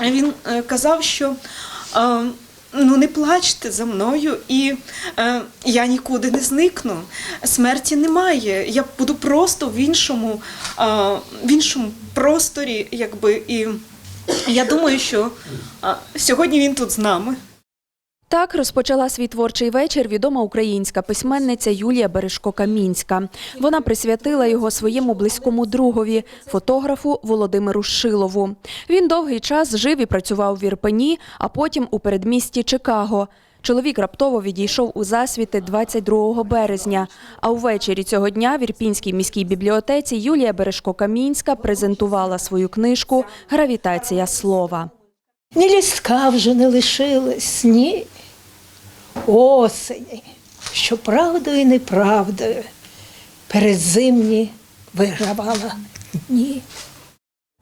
він е, казав, що е, ну не плачте за мною, і е, я нікуди не зникну. Смерті немає. Я буду просто в іншому, в іншому просторі, якби і я думаю, що сьогодні він тут з нами. Так розпочала свій творчий вечір відома українська письменниця Юлія Бережко-Камінська. Вона присвятила його своєму близькому другові, фотографу Володимиру Шилову. Він довгий час жив і працював в Ірпені, а потім у передмісті Чикаго. Чоловік раптово відійшов у засвіти 22 березня. А увечері цього дня в Ірпінській міській бібліотеці Юлія Бережко-Камінська презентувала свою книжку Гравітація слова. Ні лістка вже не лишилось, ні осені, що правдою і неправдою передзимні вигравала дні.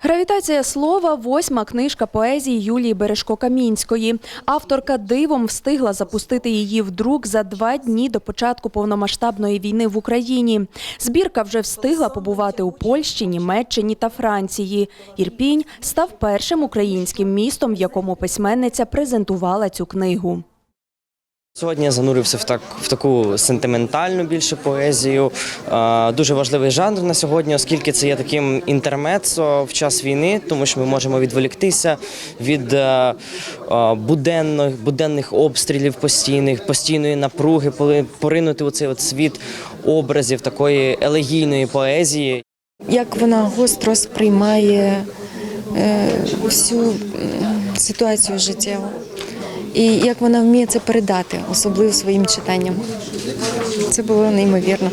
Гравітація слова восьма книжка поезії Юлії Бережко-Камінської. Авторка дивом встигла запустити її в друк за два дні до початку повномасштабної війни в Україні. Збірка вже встигла побувати у Польщі, Німеччині та Франції. Ірпінь став першим українським містом, в якому письменниця презентувала цю книгу. Сьогодні я занурився в так в таку сентиментальну більше поезію. Е, Дуже важливий жанр на сьогодні, оскільки це є таким інтермецо в час війни, тому що ми можемо відволіктися від е, е, буденних, буденних обстрілів постійних, постійної напруги, поринути у цей от світ образів такої елегійної поезії. як вона гостро сприймає е, всю ситуацію життєву. І як вона вміє це передати, особливо своїм читанням. Це було неймовірно.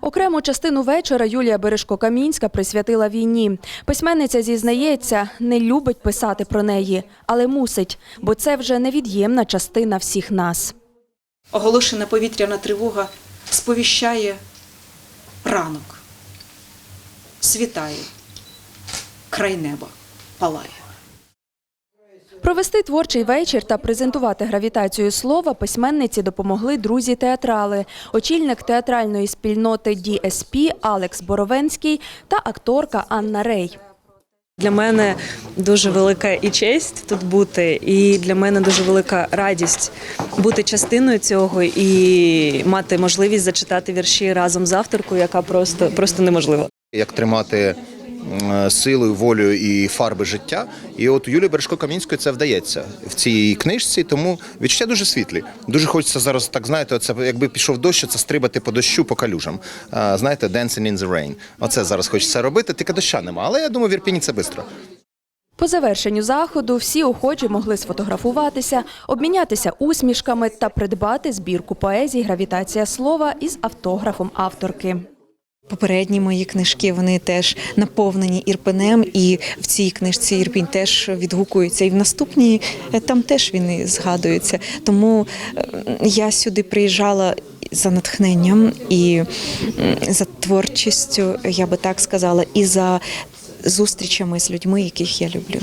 Окрему частину вечора Юлія Бережко-Камінська присвятила війні. Письменниця зізнається, не любить писати про неї, але мусить, бо це вже невід'ємна частина всіх нас. Оголошена повітряна тривога сповіщає ранок. Світає, край неба палає. Провести творчий вечір та презентувати гравітацію слова письменниці допомогли друзі-театрали, очільник театральної спільноти DSP Алекс Боровенський та акторка Анна Рей. Для мене дуже велика і честь тут бути, і для мене дуже велика радість бути частиною цього і мати можливість зачитати вірші разом з авторкою, яка просто, просто неможлива. як тримати силою, волею і фарби життя. І от у Юлії Бережко-Камінської це вдається в цій книжці, тому відчуття дуже світлі. Дуже хочеться зараз, так знаєте, це якби пішов дощ, це стрибати по дощу по калюжам. Знаєте, dancing in the rain. Оце зараз хочеться робити, тільки доща нема. Але я думаю, в Ірпіні це швидко. По завершенню заходу всі охочі могли сфотографуватися, обмінятися усмішками та придбати збірку поезії Гравітація слова із автографом авторки. Попередні мої книжки вони теж наповнені ірпенем, і в цій книжці Ірпінь теж відгукується. І в наступній е, там теж він згадується. Тому е, я сюди приїжджала за натхненням і за творчістю, я би так сказала, і за зустрічами з людьми, яких я люблю.